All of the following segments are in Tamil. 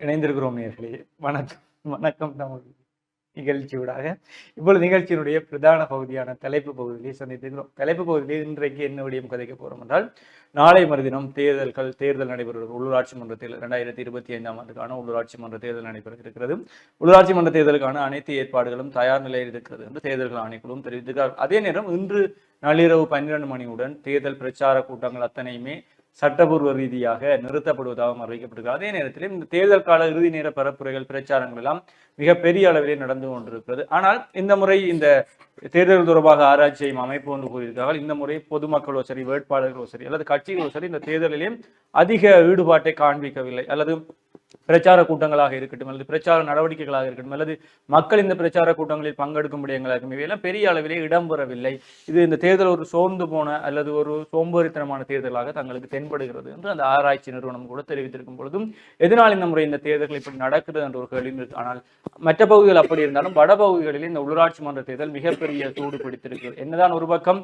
இணைந்திருக்கிறோம் நேர்களே. வணக்கம். வணக்கம் தமிழ் நிகழ்ச்சியூடாக. இப்பொழுது நிகழ்ச்சியினுடைய பிரதான பகுதியான தலைப்பு பகுதியிலே சந்தித்திருக்கிறோம். தலைப்பு பகுதியிலே இன்றைக்கு என்ன விடயம் கதைக்க போறோம் என்றால் நாளை மறுதினம் தேர்தல்கள் தேர்தல் நடைபெறுகிறது உள்ளூராட்சி மன்ற தேர்தல் இரண்டாயிரத்தி இருபத்தி ஐந்தாம் ஆண்டுக்கான உள்ளூராட்சி மன்ற தேர்தல் நடைபெற இருக்கிறது உள்ளூராட்சி மன்ற தேர்தலுக்கான அனைத்து ஏற்பாடுகளும் தயார் நிலையில் இருக்கிறது என்று தேர்தல்கள் ஆணைக்குழுவும் தெரிவித்திருக்கிறார் அதே நேரம் இன்று நள்ளிரவு பன்னிரண்டு மணியுடன் தேர்தல் பிரச்சார கூட்டங்கள் அத்தனையுமே சட்டபூர்வ ரீதியாக நிறுத்தப்படுவதாகவும் அறிவிக்கப்பட்டிருக்கிறது. அதே நேரத்தில் இந்த தேர்தல் கால இறுதி நேர பரப்புரைகள் பிரச்சாரங்கள் எல்லாம் மிகப்பெரிய அளவிலே நடந்து கொண்டிருக்கிறது. ஆனால் இந்த முறை இந்த தேர்தல் தொடர்பாக ஆராய்ச்சி செய்யும் அமைப்பு ஒன்று கூறியிருக்கிறார்கள். இந்த முறை பொதுமக்களோ சரி வேட்பாளர்களோ சரி அல்லது கட்சிகளோ சரி இந்த தேர்தலிலே அதிக ஈடுபாட்டை காண்பிக்கவில்லை. அல்லது பிரச்சார கூட்டங்களாக இருக்கட்டும் அல்லது பிரச்சார நடவடிக்கைகளாக இருக்கட்டும் அல்லது மக்கள் இந்த பிரச்சார கூட்டங்களில் பங்கெடுக்கும் விடயங்களாக இருக்கும் இவையெல்லாம் பெரிய அளவிலே இடம்பெறவில்லை இது இந்த தேர்தல் ஒரு சோர்ந்து போன அல்லது ஒரு சோம்பேறித்தனமான தேர்தலாக தங்களுக்கு தென்படுகிறது என்று அந்த ஆராய்ச்சி நிறுவனம் கூட தெரிவித்திருக்கும் பொழுதும் எதனால் இந்த முறை இந்த தேர்தல்கள் இப்படி நடக்குது என்ற ஒரு கேள்வி இருக்கு. ஆனால் மற்ற பகுதிகள் அப்படி இருந்தாலும் வட பகுதிகளில் இந்த உள்ளூராட்சி மன்ற தேர்தல் மிகப்பெரிய சூடு பிடித்திருக்கிறது என்னதான் ஒரு பக்கம்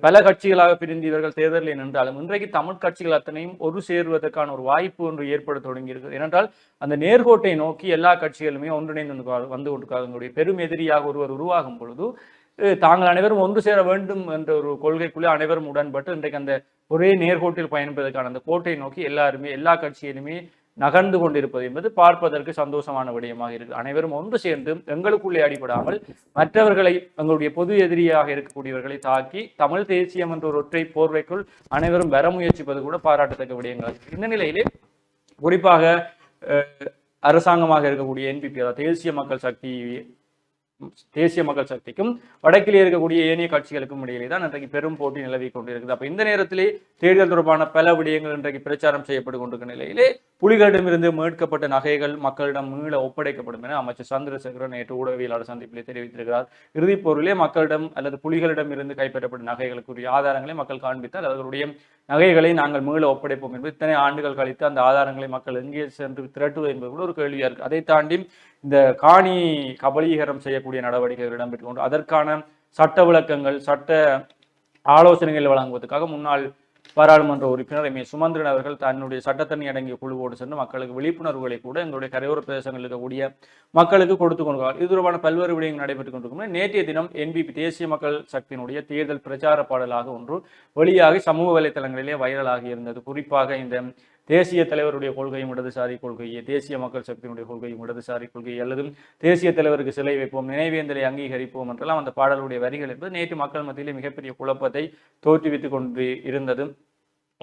பல கட்சிகளாக பிரிந்து இவர்கள் தேர்தலில் நின்றாலும் இன்றைக்கு தமிழ் கட்சிகள் அத்தனையும் ஒரு சேருவதற்கான ஒரு வாய்ப்பு ஒன்று ஏற்பட தொடங்கி இருக்கிறது ஏனென்றால் அந்த நேர்கோட்டை நோக்கி எல்லா கட்சிகளுமே ஒன்றிணைந்து வந்து கொண்டு- வந்து கொண்டிருக்காங்க பெரும் எதிரியாக ஒருவர் உருவாகும் பொழுது தாங்கள் அனைவரும் ஒன்று சேர வேண்டும் என்ற ஒரு கொள்கைக்குள்ளே அனைவரும் உடன்பட்டு இன்றைக்கு அந்த ஒரே நேர்கோட்டில் பயணிப்பதற்கான அந்த கோட்டை நோக்கி எல்லாருமே எல்லா கட்சியிலுமே நகர்ந்து கொண்டிருப்பது என்பது பார்ப்பதற்கு சந்தோஷமான விடயமாக இருக்கு. அனைவரும் ஒன்று சேர்ந்து எங்களுக்குள்ளே அடிபடாமல் மற்றவர்களை எங்களுடைய பொது எதிரியாக இருக்கக்கூடியவர்களை தாக்கி தமிழ் தேசியம் என்ற ஒரு ஒற்றை போர்வைக்குள் அனைவரும் வர முயற்சிப்பது கூட பாராட்டத்தக்க விடயங்கள். இந்த நிலையிலே குறிப்பாக அஹ், அரசாங்கமாக இருக்கக்கூடிய என்பிபி அதாவது தேசிய மக்கள் சக்தி தேசிய மக்கள் சக்திக்கும் வடக்கிலே இருக்கக்கூடிய ஏனைய கட்சிகளுக்கும் இடையிலே தான் இன்றைக்கு பெரும் போட்டி நிலவி கொண்டிருக்குது. அப்ப இந்த நேரத்திலே தேர்தல் தொடர்பான பல விடயங்கள் இன்றைக்கு பிரச்சாரம் செய்யப்பட்டு கொண்டிருக்கிற நிலையிலே புலிகளிடமிருந்து மீட்கப்பட்ட நகைகள் மக்களிடம் மீள ஒப்படைக்கப்படும் என அமைச்சர் சந்திரசேகரன் நேற்று ஊடகவியலாளர் சந்திப்பிலே தெரிவித்திருக்கிறார். இறுதிப் பொருளே மக்களிடம் அல்லது புலிகளிடம் இருந்து கைப்பற்றப்பட்ட நகைகளுக்குரிய ஆதாரங்களை மக்கள் காண்பித்தால் அவர்களுடைய நகைகளை நாங்கள் மீள ஒப்படைப்போம் என்பது இத்தனை ஆண்டுகள் கழித்து அந்த ஆதாரங்களை மக்கள் எங்கே சென்று திரட்டுவது என்பது கூட ஒரு கேள்வியா இருக்கு. அதை தாண்டி இந்த காணி கபலீகரம் செய்யக்கூடிய நடவடிக்கைகள் இடம்பெற்று கொண்டு அதற்கான சட்ட விளக்கங்கள் சட்ட ஆலோசனைகள் வழங்குவதற்காக முன்னாள் பாராளுமன்ற உறுப்பினர் எம் ஏ சுமந்திரன் அவர்கள் தன்னுடைய சட்டத்தணி அடங்கிய குழுவோடு சென்று மக்களுக்கு விழிப்புணர்வுகளை கூட எங்களுடைய கரையோர பிரதேசங்களில் இருக்கக்கூடிய மக்களுக்கு கொடுத்து கொண்டு இது தொடர்பான பல்வேறு விடயங்கள் நடைபெற்றுக் கொண்டிருக்கும். நேற்றைய தினம் என்பிபி தேசிய மக்கள் சக்தியினுடைய தேர்தல் பிரச்சார பாடலாக ஒன்று வெளியாகி சமூக வலைத்தளங்களிலே வைரலாகி இருந்தது. குறிப்பாக இந்த தேசிய தலைவருடைய கொள்கையும் இடதுசாரி கொள்கையை தேசிய மக்கள் சக்தியினுடைய கொள்கையும் இடதுசாரி கொள்கை அல்லது தேசிய தலைவருக்கு சிலை வைப்போம் நினைவேந்தலை அங்கீகரிப்போம் என்றெல்லாம் அந்த பாடலுடைய வரிகள் என்பது நேற்று மக்கள் மத்தியிலே மிகப்பெரிய குழப்பத்தை தோற்றுவித்துக் கொண்டு இருந்தது.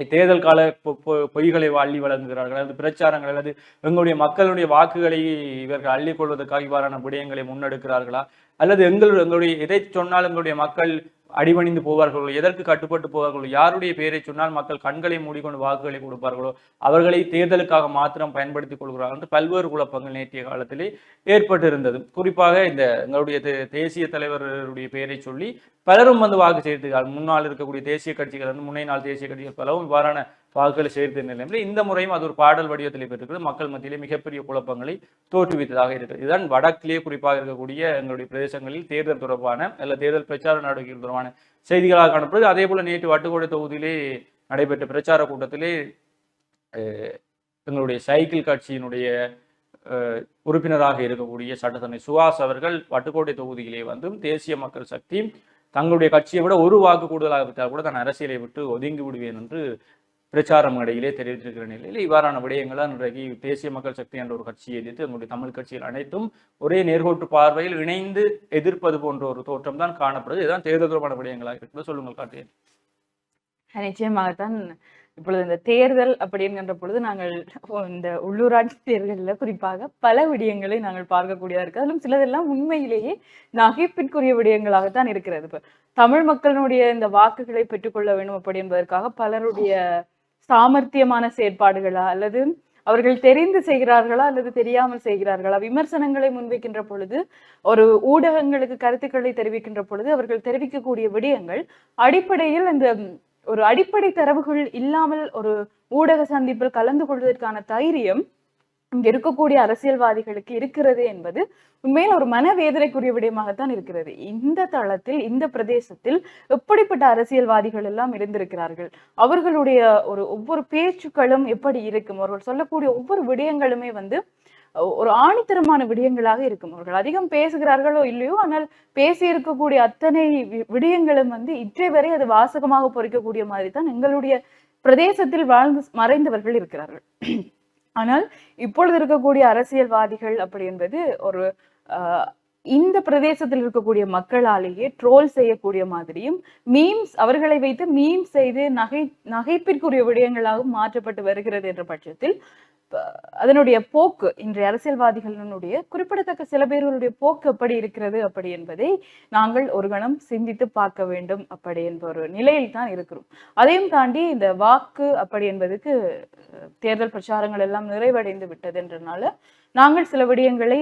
தேர்தல் கால பொ- பொ- பொய்களை அள்ளி வழங்குகிறார்கள் அல்லது பிரச்சாரங்கள் அல்லது எங்களுடைய மக்களுடைய வாக்குகளை இவர்கள் அள்ளிக் கொள்வதற்காக இவ்வாறான விடயங்களை முன்னெடுக்கிறார்களா? அல்லது எங்கள் எங்களுடைய எதை சொன்னால் எங்களுடைய மக்கள் அடிபணிந்து போவார்களோ எதற்கு கட்டுப்பட்டு போவார்களோ யாருடைய பெயரை சொன்னால் மக்கள் கண்களை மூடிக்கொண்டு வாக்குகளை கொடுப்பார்களோ அவர்களை தேர்தலுக்காக மாத்திரம் பயன்படுத்திக் கொள்கிறார்கள் என்று பல்வேறு குழப்பங்கள் நேற்றைய காலத்திலே ஏற்பட்டிருந்தது. குறிப்பாக இந்த எங்களுடைய தே- தேசிய தலைவருடைய பெயரை சொல்லி பலரும் வந்து வாக்கு சேர்த்துக்கிறார் முன்னால் இருக்கக்கூடிய தேசிய கட்சிகள் வந்து முன்னை நாள் தேசிய கட்சிகள் பலவும் இவ்வாறான வாக்குகளை சேர்த்த நிலையில் இந்த முறையும் அது ஒரு பாடல் வடிவத்தில் பெற்றிருக்கிறது. மக்கள் மத்தியிலே மிகப்பெரிய குழப்பங்களை தோற்றுவித்ததாக இருக்கிறது. இதுதான் வடக்கிலே குறிப்பாக இருக்கக்கூடிய எங்களுடைய பிரதேசங்களில் தேர்தல் தொடர்பான அல்ல தேர்தல் பிரச்சார நடவடிக்கைகள் தொடர்பான செய்திகளாக காணப்படுது. அதே போல நேற்று வட்டுக்கோட்டை தொகுதியிலே நடைபெற்ற பிரச்சார கூட்டத்திலே அஹ், எங்களுடைய சைக்கிள் கட்சியினுடைய அஹ், உறுப்பினராக இருக்கக்கூடிய சட்டத்தரணி சுஹாஸ் அவர்கள் வட்டுக்கோட்டை தொகுதியிலே வந்தும் தேசிய மக்கள் சக்தி தங்களுடைய கட்சியை விட ஒரு வாக்கு கூடுதலாக பெற்றால் கூட தான் அரசியலை விட்டு ஒதுங்கி விடுவேன் என்று பிரச்சாரம் இடையிலே தெரிவித்திருக்கிற நிலையில் இவ்வாறான விடயங்களால் இன்றைக்கு தேசிய மக்கள் சக்தி என்ற ஒரு கட்சியை எதிர்த்து எங்களுடைய தமிழ் கட்சிகள் அனைத்தும் ஒரே நேர்கோட்டு பார்வையில் இணைந்து எதிர்ப்பது போன்ற ஒரு தோற்றம் தான் காணப்படுது. இதுதான் தேர்தல் தொடர்பான விடயங்களாக இருக்கிறது சொல்லுங்கள் கார்த்திகேயன். நிச்சயமாகத்தான். இப்பொழுது இந்த தேர்தல் அப்படிங்கிற பொழுது நாங்கள் இந்த உள்ளூராட்சி தேர்தலில் குறிப்பாக பல விடயங்களை நாங்கள் பார்க்கக்கூடியதாக இருக்குது அதிலும் சிலதெல்லாம் உண்மையிலேயே நகைப்பிற்குரிய விடயங்களாகத்தான் இருக்கிறது. இப்போ தமிழ் மக்களினுடைய இந்த வாக்குகளை பெற்றுக்கொள்ள வேண்டும் அப்படி என்பதற்காக பலருடைய சாமர்த்தியமான செயற்பாடுகளா? அல்லது அவர்கள் தெரிந்து செய்கிறார்களா? அல்லது தெரியாமல் செய்கிறார்களா? விமர்சனங்களை முன்வைக்கின்ற பொழுது ஒரு ஊடகங்களுக்கு கருத்துக்களை தெரிவிக்கின்ற பொழுது அவர்கள் தெரிவிக்கக்கூடிய விடயங்கள் அடிப்படையில் இந்த ஒரு அடிப்படை தரவுகள் இல்லாமல் ஒரு ஊடக சந்திப்பில் கலந்து கொள்வதற்கான தைரியம் இங்க இருக்கக்கூடிய அரசியல்வாதிகளுக்கு இருக்கிறது என்பது உண்மையில் ஒரு மனவேதனைக்குரிய விடயமாகத்தான் இருக்கிறது. இந்த தளத்தில் இந்த பிரதேசத்தில் எப்படிப்பட்ட அரசியல்வாதிகள் எல்லாம் இருந்திருக்கிறார்கள்? அவர்களுடைய ஒரு ஒவ்வொரு பேச்சுக்களும் எப்படி இருக்கும்? அவர்கள் சொல்லக்கூடிய ஒவ்வொரு விடயங்களுமே வந்து ஒரு ஆணித்தரமான விடயங்களாக இருக்கும். அவர்கள் அதிகம் பேசுகிறார்களோ இல்லையோ ஆனால் பேசி இருக்கக்கூடிய அத்தனை வி- விடயங்களும் வந்து இற்றை வரை அது வாசகமாக பொறிக்கக்கூடிய மாதிரி தான் எங்களுடைய பிரதேசத்தில் வாழ்ந்து மறைந்தவர்கள் இருக்கிறார்கள். ஆனால் இப்பொழுது இருக்கக்கூடிய அரசியல்வாதிகள் அப்படி என்பது ஒரு இந்த பிரதேசத்தில் இருக்கக்கூடிய மக்களாலேயே ட்ரோல் செய்யக்கூடிய மாதிரியும் மீம்ஸ் அவர்களை வைத்து மீம்ஸ் செய்து நகை நகைப்பிற்குரிய விடயங்களாகவும் மாற்றப்பட்டு வருகிறது என்ற பட்சத்தில் அதனுடைய போக்கு இன்றைய அரசியல்வாதிகளினுடைய குறிப்பிடத்தக்க சில பேர்களுடைய போக்கு எப்படி இருக்கிறது அப்படி என்பதை நாங்கள் ஒரு கணம் சிந்தித்து பார்க்க வேண்டும் அப்படி என்ற ஒரு நிலையில் தான் இருக்கிறோம். அதையும் தாண்டி இந்த வாக்கு அப்படி என்பதுக்கு தேர்தல் பிரச்சாரங்கள் எல்லாம் நிறைவடைந்து விட்டது என்றனால நாங்கள் சில விடயங்களை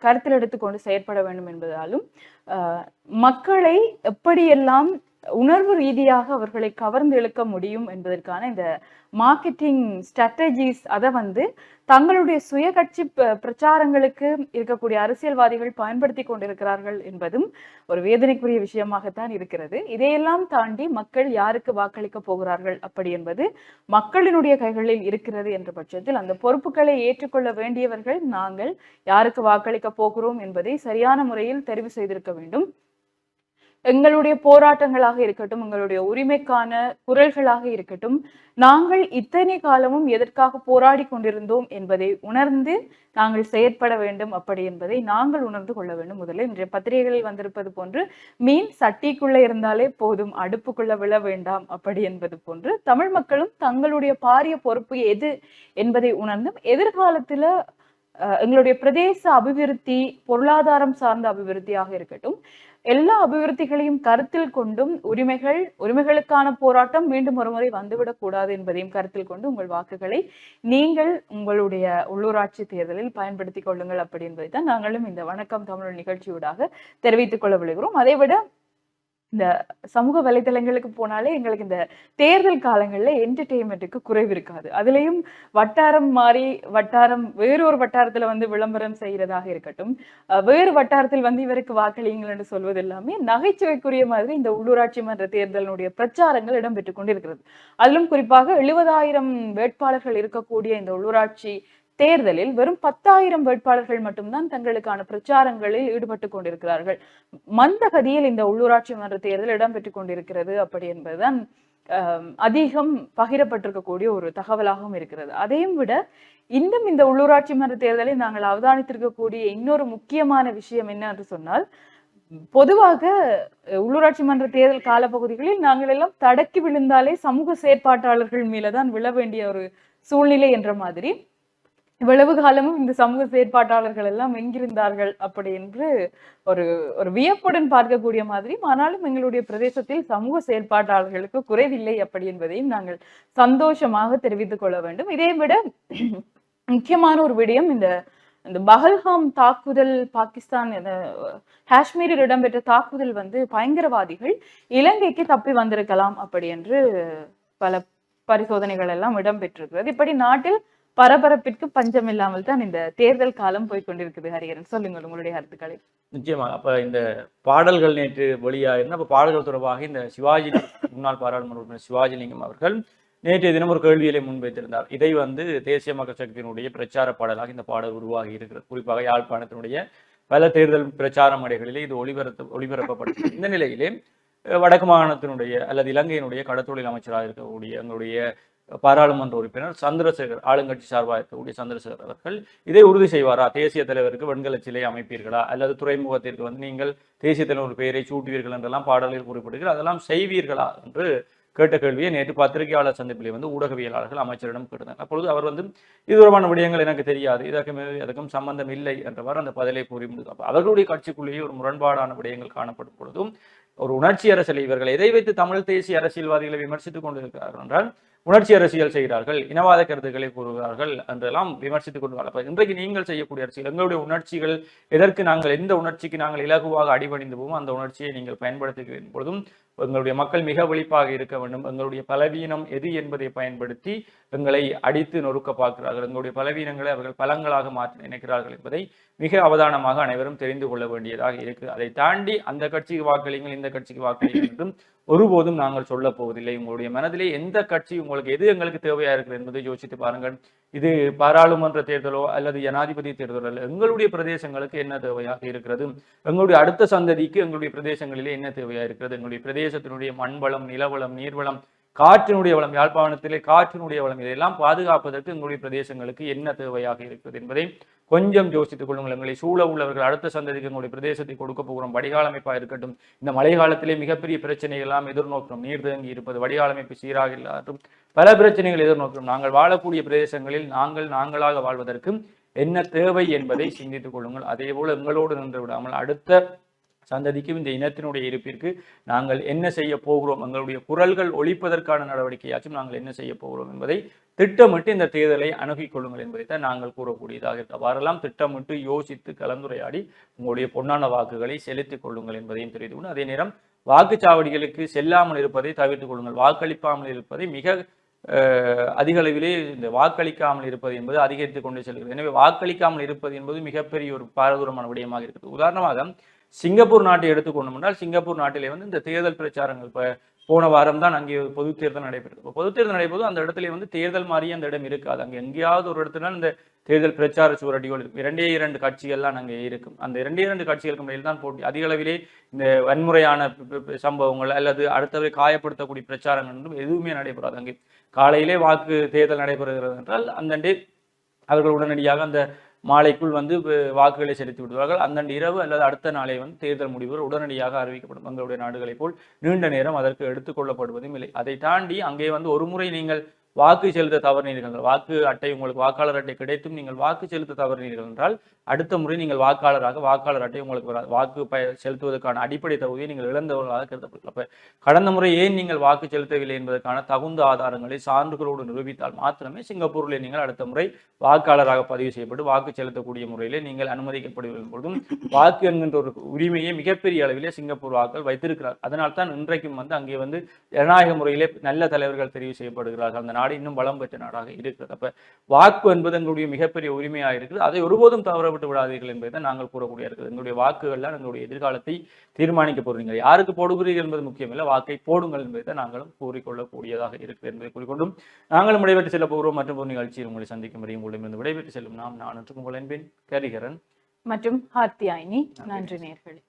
கருத்தில் எடுத்துக்கொண்டு செயற்பட வேண்டும் என்பதாலும் ஆஹ், மக்களை எப்படியெல்லாம் உணர்வு ரீதியாக அவர்களை கவர்ந்து இழுக்க முடியும் என்பதற்கான இந்த மார்க்கெட்டிங் ஸ்ட்ராட்டஜிஸ் அதை வந்து தங்களுடைய சுய கட்சி பிரச்சாரங்களுக்கு இருக்கக்கூடிய அரசியல்வாதிகள் பயன்படுத்தி கொண்டிருக்கிறார்கள் என்பதும் ஒரு வேதனைக்குரிய விஷயமாகத்தான் இருக்கிறது. இதையெல்லாம் தாண்டி மக்கள் யாருக்கு வாக்களிக்க போகிறார்கள் அப்படி என்பது மக்களினுடைய கைகளில் இருக்கிறது என்ற பட்சத்தில் அந்த பொறுப்புகளை ஏற்றுக்கொள்ள வேண்டியவர்கள் நாங்கள் யாருக்கு வாக்களிக்க போகிறோம் என்பதை சரியான முறையில் தெரிவு செய்திருக்க வேண்டும். எங்களுடைய போராட்டங்களாக இருக்கட்டும் எங்களுடைய உரிமைக்கான குரல்களாக இருக்கட்டும் நாங்கள் இத்தனை காலமும் எதற்காக போராடி கொண்டிருந்தோம் என்பதை உணர்ந்து நாங்கள் செயற்பட வேண்டும் அப்படி என்பதை நாங்கள் உணர்ந்து கொள்ள வேண்டும். முதல்ல இன்றைய பத்திரிகைகளில் வந்திருப்பது போன்று மீன் சட்டிக்குள்ளே இருந்தாலே போதும் அடுப்புக்குள்ள விழ வேண்டாம் அப்படி என்பது போன்று தமிழ் மக்களும் தங்களுடைய பாரிய பொறுப்பு எது என்பதை உணர்ந்தும் எதிர்காலத்துல எங்களுடைய பிரதேச அபிவிருத்தி பொருளாதாரம் சார்ந்த அபிவிருத்தியாக இருக்கட்டும் எல்லா அபிவிருத்திகளையும் கருத்தில் கொண்டும் உரிமைகள் உரிமைகளுக்கான போராட்டம் மீண்டும் ஒருமுறை வந்துவிடக் கூடாது என்பதையும் கருத்தில் கொண்டு உங்கள் வாக்குகளை நீங்கள் உங்களுடைய உள்ளூராட்சி தேர்தலில் பயன்படுத்திக் கொள்ளுங்கள் அப்படி என்பதை தான் நாங்களும் இந்த வணக்கம் தமிழ் நிகழ்ச்சியூடாக தெரிவித்துக் கொள்ள விழுகிறோம். அதைவிட இந்த சமூக வலைதளங்களுக்கு போனாலே எங்களுக்கு இந்த தேர்தல் காலங்களில் என்டர்டெயின்மெண்ட்டுக்கு குறைவு இருக்காது. அதுலயும் வட்டாரம் மாறி வட்டாரம் வேறொரு வட்டாரத்துல வந்து விளம்பரம் செய்யறதாக இருக்கட்டும். அஹ் வேறு வட்டாரத்தில் வந்து இவருக்கு வாக்களியுங்கள் என்று சொல்வது எல்லாமே நகைச்சுவைக்குரிய மாதிரி இந்த உள்ளூராட்சி மன்ற தேர்தலினுடைய பிரச்சாரங்கள் இடம்பெற்று கொண்டிருக்கிறது. அதிலும் குறிப்பாக எழுபதாயிரம் வேட்பாளர்கள் இருக்கக்கூடிய இந்த உள்ளூராட்சி தேர்தலில் வெறும் பத்தாயிரம் வேட்பாளர்கள் மட்டும்தான் தங்களுக்கான பிரச்சாரங்களில் ஈடுபட்டு கொண்டிருக்கிறார்கள். மந்தகதியில் இந்த உள்ளூராட்சி மன்ற தேர்தல் இடம்பெற்றுக் கொண்டிருக்கிறது அப்படி என்பதுதான் அதிகம் பகிரப்பட்டிருக்கக்கூடிய ஒரு தகவலாகவும் இருக்கிறது. அதையும் விட இன்னும் இந்த உள்ளூராட்சி மன்ற தேர்தலை நாங்கள் அவதானித்திருக்கக்கூடிய இன்னொரு முக்கியமான விஷயம் என்ன என்று சொன்னால் பொதுவாக உள்ளூராட்சி மன்ற தேர்தல் காலப்பகுதிகளில் நாங்கள் எல்லாம் தடக்கி விழுந்தாலே சமூக செயற்பாட்டாளர்கள் மேலதான் விழ வேண்டிய ஒரு சூழ்நிலை என்ற மாதிரி இவ்வளவு காலமும் இந்த சமூக செயற்பாட்டாளர்கள் எல்லாம் எங்கிருந்தார்கள் அப்படி என்று ஒரு ஒரு வியப்புடன் பார்க்கக்கூடிய மாதிரி ஆனாலும் எங்களுடைய பிரதேசத்தில் சமூக செயற்பாட்டாளர்களுக்கு குறைவில்லை அப்படி என்பதையும் நாங்கள் சந்தோஷமாக தெரிவித்துக் கொள்ள வேண்டும். இதை விட முக்கியமான ஒரு விடயம் இந்த இந்த பஹல்காம் தாக்குதல் பாகிஸ்தான் காஷ்மீரில் இடம்பெற்ற தாக்குதல் வந்து பயங்கரவாதிகள் இலங்கைக்கு தப்பி வந்திருக்கலாம் அப்படி என்று பல பரிசோதனைகள் எல்லாம் இடம்பெற்றிருக்கிறது. இப்படி நாட்டில் பரபரப்பிற்கு பஞ்சம் இல்லாமல் தான் இந்த தேர்தல் காலம் போய் கொண்டிருக்குது ஹரிஹரன். சொல்லுங்கள் உங்களுடைய கருத்துக்களை. நிச்சயமாக அப்ப இந்த பாடல்கள் நேற்று வெளியாயிருந்த அப்ப பாடல்கள் தொடர்பாக இந்த சிவாஜி முன்னாள் பாராளுமன்ற உறுப்பினர் சிவாஜிலிங்கம் அவர்கள் நேற்றைய தினம் ஒரு கேள்வியிலே முன்வைத்திருந்தார். இதை வந்து தேசிய மக்கள் சக்தியினுடைய பிரச்சார பாடலாக இந்த பாடல் உருவாகி இருக்கிறது. குறிப்பாக யாழ்ப்பாணத்தினுடைய பல தேர்தல் பிரச்சார மேடைகளிலே இது ஒளிபரப்பு ஒளிபரப்பப்பட்டது. இந்த நிலையிலே வடக்கு மாகாணத்தினுடைய அல்லது இலங்கையினுடைய கடத்தொழில் அமைச்சராக இருக்கக்கூடிய எங்களுடைய பாராளுமன்ற உறுப்பினர் சந்திரசேகர் ஆளுங்கட்சி சார்பாக இருக்கக்கூடிய சந்திரசேகர் அவர்கள் இதை உறுதி செய்வாரா? தேசிய தலைவருக்கு வெண்கல சிலை அமைப்பீர்களா? அல்லது துறைமுகத்திற்கு வந்து நீங்கள் தேசிய தலைவர் பெயரை சூட்டுவீர்கள் என்றெல்லாம் பாடலில் குறிப்பிடுகிறீர்கள் அதெல்லாம் செய்வீர்களா? என்று கேட்ட கேள்வியை நேற்று பத்திரிகையாளர் சந்திப்பிலே வந்து ஊடகவியலாளர்கள் அமைச்சரிடம் கேட்டார் அப்பொழுது அவர் வந்து இது தொடர்பான விடயங்கள் எனக்கு தெரியாது. இதற்கு அதற்கும் சம்பந்தம் இல்லை என்றவாறு அந்த பதிலை கூறி முடிந்தார் அவர்களுடைய கட்சிக்குள்ளேயே ஒரு முரண்பாடான விடயங்கள் காணப்படும் பொழுதும் ஒரு உணர்ச்சி அரசியல் இவர்கள் எதை வைத்து தமிழ் தேசிய அரசியல்வாதிகளை விமர்சித்துக் கொண்டிருக்கிறார்கள் என்றால் உணர்ச்சி அரசியல் செய்கிறார்கள் இனவாத கருத்துக்களை கூறுகிறார்கள் என்றெல்லாம் விமர்சித்துக் கொண்டு அப்ப இன்றைக்கு நீங்கள் செய்யக்கூடிய அரசியல் எங்களுடைய உணர்ச்சிகள் எதற்கு நாங்கள் எந்த உணர்ச்சிக்கு நாங்கள் இலகுவாக அடிபணிந்து போவோம் அந்த உணர்ச்சியை நீங்கள் பயன்படுத்துகிற பொழுதும் எங்களுடைய மக்கள் மிக வெளிப்பாக இருக்க வேண்டும். எங்களுடைய பலவீனம் எது என்பதை பயன்படுத்தி எங்களை அடித்து நொறுக்க பார்க்கிறார்கள். எங்களுடைய பலவீனங்களை அவர்கள் பலங்களாக மாற்ற நினைக்கிறார்கள் என்பதை மிக அவதானமாக அனைவரும் தெரிந்து கொள்ள வேண்டியதாக இருக்கு. அதை தாண்டி அந்த கட்சிக்கு வாக்களிங்கள் இந்த கட்சிக்கு வாக்களிங்கள் என்றும் ஒருபோதும் நாங்கள் சொல்ல போவதில்லை. உங்களுடைய மனதிலே எந்த கட்சி உங்களுக்கு எது எங்களுக்கு தேவையா இருக்கு என்பதை யோசித்து பாருங்கள். இது பாராளுமன்ற தேர்தலோ அல்லது ஜனாதிபதி தேர்தலோ அல்ல. எங்களுடைய பிரதேசங்களுக்கு என்ன தேவையாக இருக்கிறது? எங்களுடைய அடுத்த சந்ததிக்கு எங்களுடைய பிரதேசங்களிலே என்ன தேவையா இருக்கிறது? எங்களுடைய பிரதேசத்தினுடைய மண்வளம் நிலவளம் நீர்வளம் காற்றினுடைய வளம் யாழ்ப்பாணத்திலே காற்றினுடைய வளம் இதையெல்லாம் பாதுகாப்பதற்கு எங்களுடைய பிரதேசங்களுக்கு என்ன தேவையாக இருக்கிறது என்பதை கொஞ்சம் யோசித்துக் கொள்ளுங்கள். எங்களை சூழ உள்ளவர்கள் அடுத்த சந்ததிக்கு எங்களுடைய பிரதேசத்தை கொடுக்க போகிறோம். வடிகால் அமைப்பாக இருக்கட்டும் இந்த மழை காலத்திலே மிகப்பெரிய பிரச்சனை எல்லாம் எதிர்நோக்கிறோம். நீர் தேங்கி இருப்பது வடிகால் அமைப்பு சீராக இல்லாட்டும் பல பிரச்சனைகள் எதிர்நோக்கிறோம். நாங்கள் வாழக்கூடிய பிரதேசங்களில் நாங்கள் நாங்களாக வாழ்வதற்கு என்ன தேவை என்பதை சிந்தித்துக் கொள்ளுங்கள். அதே போல எங்களோடு நின்று விடாமல் அடுத்த சந்ததிக்கும் இந்த இனத்தினுடைய இருப்பிற்கு நாங்கள் என்ன செய்ய போகிறோம்? எங்களுடைய குரல்கள் ஒழிப்பதற்கான நடவடிக்கையாச்சும் நாங்கள் என்ன செய்ய போகிறோம் என்பதை திட்டமிட்டு இந்த தேர்தலை அணுகிக் கொள்ளுங்கள் என்பதைத்தான் நாங்கள் கூறக்கூடியதாக இருக்க அவ்வாறெல்லாம் திட்டமிட்டு யோசித்து கலந்துரையாடி உங்களுடைய பொன்னான வாக்குகளை செலுத்திக் கொள்ளுங்கள் என்பதையும் தெரிந்து கொண்டு அதே நேரம் வாக்குச்சாவடிகளுக்கு செல்லாமல் இருப்பதை தவிர்த்துக் கொள்ளுங்கள். வாக்களிப்பாமல் இருப்பதை மிக அஹ், அதிக அளவிலே இந்த வாக்களிக்காமல் இருப்பது என்பது அதிகரித்துக் கொண்டு செல்கிறது. எனவே வாக்களிக்காமல் இருப்பது என்பது மிகப்பெரிய ஒரு பாரதூரமான விடயமாக இருக்குது உதாரணமாக சிங்கப்பூர் நாட்டை எடுத்துக்கொண்டோம் என்றால் சிங்கப்பூர் நாட்டிலே வந்து இந்த தேர்தல் பிரச்சாரங்கள் இப்போ போன வாரம் தான் அங்கே பொது தேர்தல் நடைபெறுது இப்போ பொது தேர்தல் நடைபோது அந்த இடத்துல வந்து தேர்தல் மாதிரியே அந்த இடம் இருக்காது. அங்கே எங்கேயாவது ஒரு இடத்துல இந்த தேர்தல் பிரச்சார சுவரடிகள் இருக்கும். இரண்டே இரண்டு கட்சிகள்லாம் அங்கே இருக்கும். அந்த இரண்டே இரண்டு கட்சிகளுக்கு இடையில் தான் போட்டி. அதிக அளவிலே இந்த வன்முறையான சம்பவங்கள் அல்லது அடுத்தவரை காயப்படுத்தக்கூடிய பிரச்சாரங்கள் எதுவுமே நடைபெறாது. அங்கே காலையிலே வாக்கு தேர்தல் நடைபெறுகிறது என்றால் அந்த அவர்கள் உடனடியாக அந்த மாலைக்குள் வந்து வாக்குகளை செலுத்தி விடுவார்கள். அந்தண்டு இரவு அல்லது அடுத்த நாளே வந்து தேர்தல் முடிவுகள் உடனடியாக அறிவிக்கப்படும். தங்களுடைய நாடுகளைப் போல் நீண்ட நேரம் அதற்கு எடுத்துக்கொள்ளப்படுவதும் இல்லை. அதை தாண்டி அங்கே வந்து ஒரு முறை நீங்கள் வாக்கு செலுத்த தவறினீர்கள் வாக்கு அட்டை உங்களுக்கு வாக்காளர் அட்டை கிடைத்தும் நீங்கள் வாக்கு செலுத்த தவறினீர்கள் என்றால் அடுத்த முறை நீங்கள் வாக்காளராக வாக்காளர் அட்டை உங்களுக்கு வராது. வாக்கு ப செலுத்துவதற்கான அடிப்படை தகுதியை நீங்கள் இழந்தவர்களாக கருதப்படும் அப்போ கடந்த முறை ஏன் நீங்கள் வாக்கு செலுத்தவில்லை என்பதற்கான தகுந்த ஆதாரங்களை சான்றுகளோடு நிரூபித்தால் மாத்திரமே சிங்கப்பூரில் நீங்கள் அடுத்த முறை வாக்காளராக பதிவு செய்யப்பட்டு வாக்கு செலுத்தக்கூடிய முறையிலே நீங்கள் அனுமதிக்கப்படுவதன் பொழுதும் வாக்கு என்கின்ற ஒரு உரிமையை மிகப்பெரிய அளவிலே சிங்கப்பூர் வாக்கள் வைத்திருக்கிறார். அதனால் தான் இன்றைக்கும் வந்து அங்கே வந்து ஜனநாயக முறையிலே நல்ல தலைவர்கள் தெரிவு செய்யப்படுகிறார்கள். அந்த நாடு இன்னும் வளம் பெற்ற நாடாக இருக்கிறது. அப்ப வாக்கு என்பது எங்களுடைய மிகப்பெரிய உரிமையாக இருக்குது. அதை ஒருபோதும் தவறவிட்டு விடாதீர்கள் என்பதை நாங்கள் கூறக்கூடிய இருக்குது. எங்களுடைய வாக்குகள்லாம் எங்களுடைய எதிர்காலத்தை தீர்மானிக்க போறீங்க யாருக்கு போடுகிறீர்கள் என்பது முக்கியமில்லை. வாக்கை போடுங்கள் என்பதை நாங்களும் கூறிக்கொள்ளக்கூடியதாக இருக்குது என்பதை கூறிக்கொண்டும் நாங்களும் விடைபெற்று செல்ல போகிறோம். மற்றும் ஒரு நிகழ்ச்சியில் உங்களை சந்திக்கும் வரை உங்களிடமிருந்து விடைபெற்று செல்லும் நாம் நான் உங்கள் என்பேன். கரிகரன். மற்றும் ஹாத்தியாயினி. நன்றி நேர்களே.